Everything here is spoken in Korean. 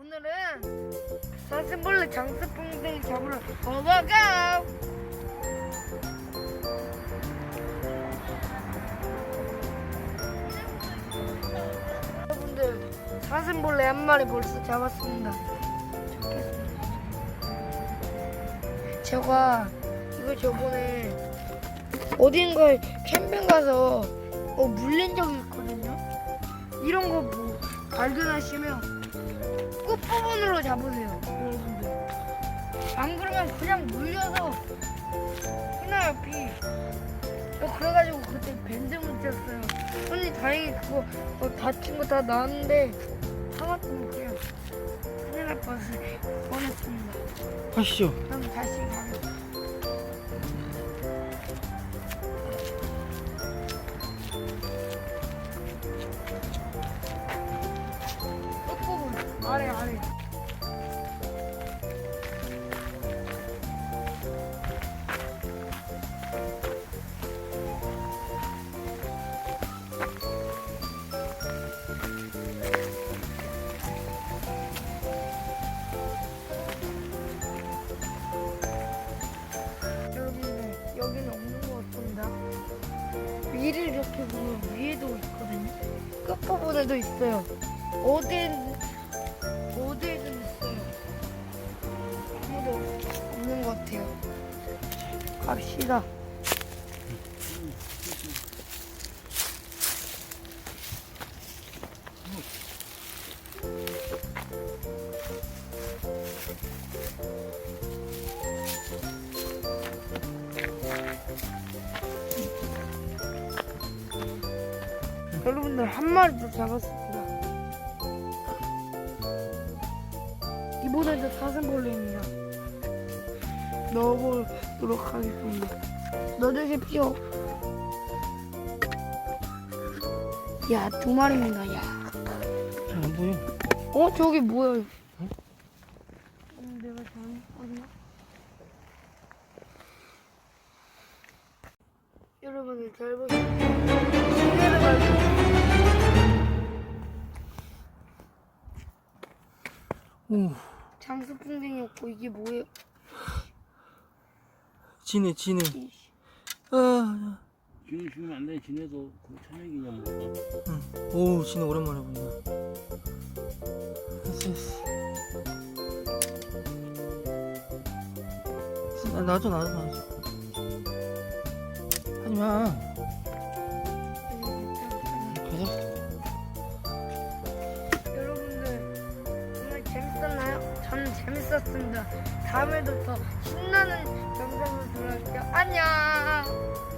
오늘은 사슴벌레 장수풍뎅이 잡으러 가가. 여러분들 사슴벌레 한 마리 벌써 잡았습니다. 좋겠습니다. 제가 이거 저번에 어딘가에 캠핑 가서 어, 물린 적이 있거든요. 이런 거 뭐 발견하시면 끝부분으로 잡으세요, 여러분들. 안 그러면 그냥 물려서 희나요, 피. 어, 그래가지고 그때 밴드 묻혔어요. 언니 다행히 그거 어, 다친 거 다 나았는데 하나쯤 그냥 큰일 날 뻔했- 뻔했습니다. 하시죠. 그럼 다시 가겠습니다. 아래 아래 여러분들 여기는 없는 것 같습니다. 위를 이렇게 보면 위에도 있거든요. 끝부분에도 있어요. 어디든 어디에든 있어요. 아무도 없는 것 같아요. 갑시다. 여러분들 한 마리 더 잡았습 이번에도 사슴벌레입니다. 넣어보도록 하겠습니다. 넣어주십시오. 야, 두 마리입니다, 야. 잘안 보여. 어, 저기 뭐야? 음, 내가 잘못했나? 여러분들 잘 보세요. 시계를 가지고 오, 장수풍뎅이였고 이게 뭐예요? 지네, 지네. 이- 아, 진해 주면 안 돼. 진해도 그 천연기념물이야. 응. 오, 지네 오랜만에 본다. 됐어, 됐어. 나, 놔줘, 놔줘, 놔줘. 하지 마. 가자. 재밌었습니다. 다음에도 더 신나는 영상으로 돌아올게요. 안녕!